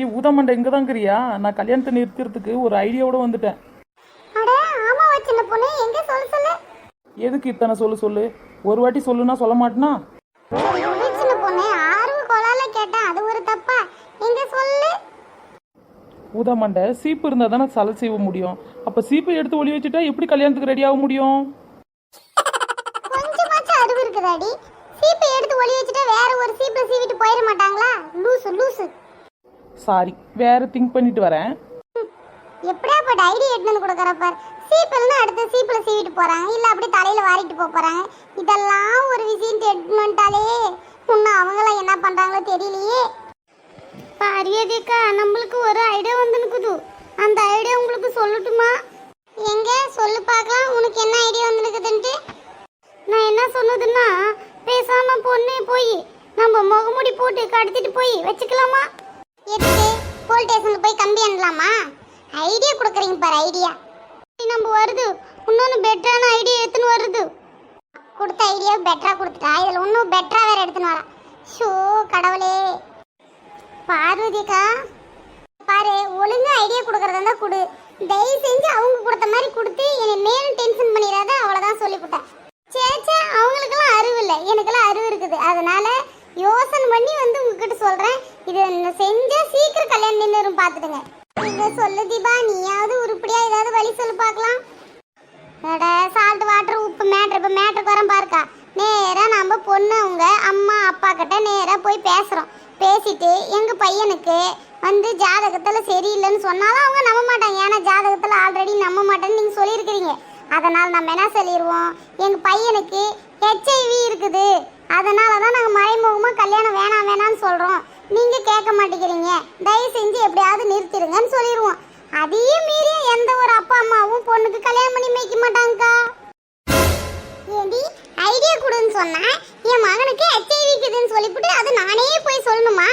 ஏ ஊதமண்டை இங்கே தாங்கிறியா நான் கல்யாணத்தை நிறுத்துறதுக்கு ஒரு ஐடியாவோட வந்துட்டேன். எதுக்கு இத்தனை சொல்லு சொல்லு? ஒரு வாட்டி சொல்லுனா சொல்ல மாட்டேனா? ஊதமண்டை சீப்பு இருந்தால் தானே சலை செய்ய முடியும். அப்போ சீப்பை எடுத்து ஒளி வச்சுட்டா எப்படி கல்யாணத்துக்கு ரெடி ஆக முடியும்? கொஞ்சமாச்சும் அறிவு இருக்குதாடி. சீப்பை எடுத்து ஒளி வச்சுட்டா வேற ஒரு சீப்பை சீவிட்டு போயிட மாட்டாங்களா லூசு லூசு சாரி வேற திங்க் பண்ணிட்டு வரேன். எப்படியாப்பட்ட ஐடியா எடுத்து வந்து கொடுக்குற பார். சீப்பிள்னு அடுத்த சீப்பில் சீவிட்டு போறாங்க. இல்ல அப்படி தலையில வாரிட்டு போக போறாங்க. இதெல்லாம் ஒரு விஷயம் எடுத்துன்னு வந்துட்டாலே இன்னும் அவங்களாம் என்ன பண்றாங்களோ தெரியலையே. பாரியதிக்கா நம்மளுக்கு ஒரு ஐடியா வந்துனுக்குது அந்த ஐடியா உங்களுக்கு சொல்லட்டுமா? எங்க? சொல்லு பார்க்கலாம். உனக்கு என்ன ஐடியா வந்துனுக்குதுன்ட்டு நான் என்ன சொன்னதுன்னா பேசாம பொண்ணு போய் நம்ம முகமுடி போட்டு கடத்திட்டு போய் வச்சுக்கலாமா? எதுக்கு? போலீஸ் ஸ்டேஷனுக்கு போய் கம்பி அண்ணலாமா ஐடியா கொடுக்குறீங்க பாரு ஐடியா நம்ம வருது. இன்னொன்று பெட்டரான ஐடியா எடுத்துன்னு வருது. கொடுத்த ஐடியா பெட்டரா கொடுத்துட்டா? இதில் இன்னும் பெட்டரா வேற எடுத்துன்னு வரா. ஷோ கடவுளே. பார்வதிக்கா பாரு ஒழுங்கா ஐடியா கொடுக்குறதா இருந்தா கொடு. தயவு செஞ்சு அவங்க கொடுத்த மாதிரி கொடுத்து என்னை மேலும் டென்ஷன் பண்ணிடாத அவ்வளவுதான் சொல்லிவிட்டேன் சேச்சே அவங்களுக்கெல்லாம் அறிவு இல்லை. எனக்கெல்லாம் அறிவு இருக்குது. அதனால யோசனை பண்ணி வந்து என்ன செஞ்சா சீக்கிரம் கல்யாணம் நின்று பார்த்துடுங்க நீங்க சொல்லு தீபா நீயாவது உருப்படியா ஏதாவது வழி சொல்லு பார்க்கலாம் அட சால்ட் வாட்டர் உப்பு மேட்ரு இப்போ மேட்ருக்கு வரேன் பாருக்கா. நேராக நம்ம பொண்ணு அவங்க அம்மா அப்பா கிட்ட நேராக போய் பேசுகிறோம் பேசிட்டு எங்கள் பையனுக்கு வந்து ஜாதகத்தில் சரியில்லைன்னு சொன்னாலும் அவங்க நம்ப மாட்டாங்க. ஏன்னா ஜாதகத்தில் ஆல்ரெடி நம்ப மாட்டேன்னு நீங்கள் சொல்லியிருக்கிறீங்க. அதனால் நம்ம என்ன சொல்லிடுவோம் எங்கள் பையனுக்கு ஹெச்ஐவி இருக்குது. அதனால தான் நாங்கள் மறைமுகமாக கல்யாணம் வேணாம் வேணாம்னு சொல்கிறோம் நீங்கள் கேட்க மாட்டேங்கிறீங்க. தயவு செஞ்சு எப்படியாவது நிறுத்திடுங்கன்னு சொல்லிடுவோம் அதையும் மீறி எந்த ஒரு அப்பா அம்மாவும் பொண்ணுக்கு கல்யாணம் பண்ணி வைக்க மாட்டாங்கக்கா. ஏடி ஐடியா கொடுன்னு சொன்னா என் மகனுக்கு ஹெச்ஐவி இருக்குதுன்னு சொல்லிவிட்டு அது நானே போய் சொல்லணுமா?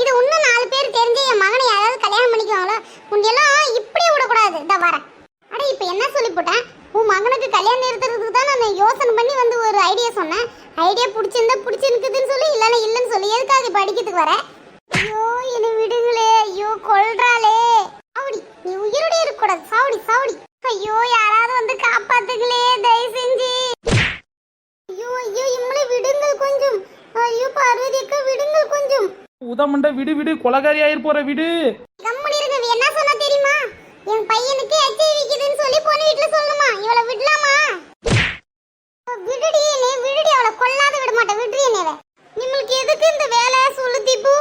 இது இன்னும் நாலு பேர் தெரிஞ்சு என் மகனை யாராவது கல்யாணம் பண்ணிக்குவாங்களோ? முன்னெல்லாம் இப்படி விடக்கூடாது. இந்த வரேன். அட இப்போ என்ன சொல்லிவிட்டேன் உன் மகனுக்கு கல்யாணம் நிறுத்துறதுக்கு தான் நான் யோசனை பண்ணி வந்து ஒரு ஐடியா சொன்னேன். ஐடியா பிடிச்சிருந்தா பிடிச்சிருக்குதுன்னு சொல்லி இல்லைன்னா இல்லைன்னு சொல்லி. எதுக்காக இப்போ அடிக்கிறதுக்கு வரேன் ஐயோ என்னை விடுங்களே. ஐயோ கொல்றாளே. சாவடி நீ உயிரோட இருக்கக்கூடாது. சாவடி சாவடி. ஐயோ யாராவது வந்து காப்பாத்துங்களே தயவு செஞ்சு. ஐயோ ஐயோ இம்மளை விடுங்கள் கொஞ்சம். ஐயோ பார்வதி அக்கா விடுங்கள் கொஞ்சம். ஊதமண்டை விடு விடு. கொலகாரி ஆயிரு போற விடு. கம்மனி இருங்க. இவ என்ன சொன்னா தெரியுமா? என் பையனுக்கு ஹெச்ஐவி இருக்குதுன்னு சொல்லி பொண்ணு வீட்டுல சொல்லணுமா? இவளை விடலாமா விடுடி நீ விடுடி அவளை கொல்லாத விட மாட்டேன் விடுடி என்னவ நிம்மளுக்கு எதுக்கு இந்த வேலை சொல்லு தீபு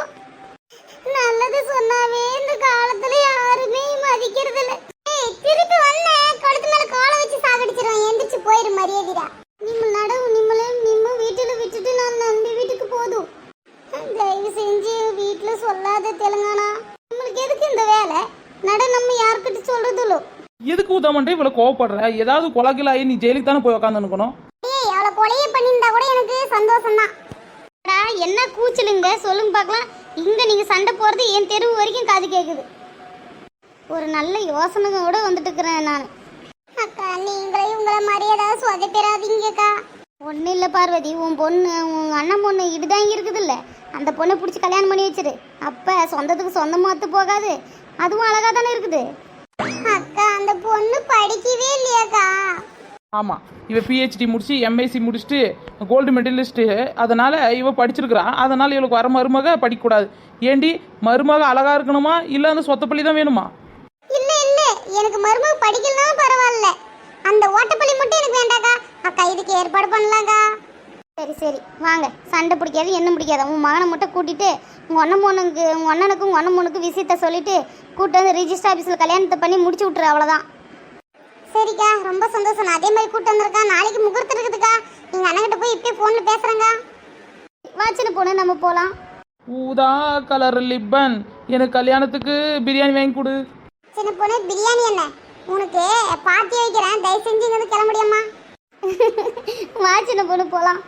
நல்லது சொன்னாவே இந்த காலத்துல யாருமே மதிக்கிறது இல்ல ஏய் திருப்பி வந்த கழுத்து மேல காலை வச்சு சாகடிச்சிருவான் எந்திரிச்சு போயிரு மரியாதைடா. நிம்மல் நடவு நிம்மளே நிம்ம வீட்டுல விட்டுட்டு நான் நம்பி வீட்டுக்கு போதும். தயவு செஞ்சு வீட்டுல சொல்லாத தெலுங்கானா. நம்மளுக்கு எதுக்கு இந்த வேலை? நட நம்ம யார்கிட்ட சொல்றதுலோ? எதுக்கு ஊதமண்டை இவ்வளோ கோவப்படுற? ஏதாவது கொலகில ஆகி நீ ஜெயிலுக்கு தானே போய் உக்காந்துருக்கணும் ஏய் அவளை கொலையே பண்ணியிருந்தா கூட எனக்கு சந்தோஷம் தான் என்ன கூச்சலுங்க? சொல்லுங்க பார்க்கலாம். இங்க நீங்க சண்டை போறது என் தெருவு வரைக்கும் காது கேக்குது. ஒரு நல்ல யோசனையோட வந்துட்டு இருக்கிறேன் நான். அக்கா நீங்களே உங்களை மாதிரி ஏதாவது சொதப்பிடாதீங்கக்கா. ஒன்றும் இல்லை பார்வதி உன் பொண்ணு உன் அண்ணன் பொண்ணு இதுதான் இருக்குதுல்ல. அந்த பொண்ணை பிடிச்சி கல்யாணம் பண்ணி வச்சிரு. அப்போ சொந்தத்துக்கு சொந்தமாத்து போகாது. அதுவும் அழகா தானே இருக்குது. அக்கா அந்த பொண்ணு படிக்கவே இல்லையாக்கா. ஆமாம் இவ பிஹெச்டி முடிச்சு எம்ஐசி முடிச்சுட்டு கோல்டு மெடலிஸ்ட்டு அதனால் இவ படிச்சிருக்கிறா. அதனால் இவளுக்கு வர மருமக படிக்கக்கூடாது. ஏண்டி மருமக அழகா இருக்கணுமா? இல்லை அந்த சொத்தப்பள்ளி தான் வேணுமா? எனக்கு மருமக படிக்கலாம் பரவாயில்ல. அந்த ஓட்டப்பள்ளி மட்டும் எனக்கு வேண்டாக்கா. அக்கா இதுக்கு ஏற்பாடு பண்ணலாக்கா. சரி சரி. வாங்க. சண்டை பிடிக்காது என்ன பிடிக்காது. உன் மகனை மட்டும் கூட்டிட்டு உங்க அண்ணன் பொண்ணுக்கு உங்க அண்ணனுக்கு உங்க அண்ணன் பொண்ணுக்கு விஷயத்த சொல்லிட்டு கூட்டு வந்து ரிஜிஸ்டர் ஆஃபீஸில் கல்யாணத்தை பண்ணி முடிச்சு விட்டுரு அவ்வளோதான் சரிக்கா. ரொம்ப சந்தோஷம். நான் அதே மாதிரி கூட்டு வந்திருக்கா. நாளைக்கு முகூர்த்தம் இருக்குதுக்கா. எங்க அண்ணன்கிட்ட போய் இப்பயே ஃபோனில் பேசுறேங்க வாட்சின பொண்ணு நம்ம போகலாம் ஊதா கலர் லிப்பன் எனக்கு கல்யாணத்துக்கு பிரியாணி வாங்கி கொடு. சின்ன பொண்ணு பிரியாணி என்ன? உனக்கு பாத்தி வைக்கிறேன் தயவு செஞ்சு இங்க கிளம்ப முடியுமா வா சின்ன பொண்ணு போகலாம்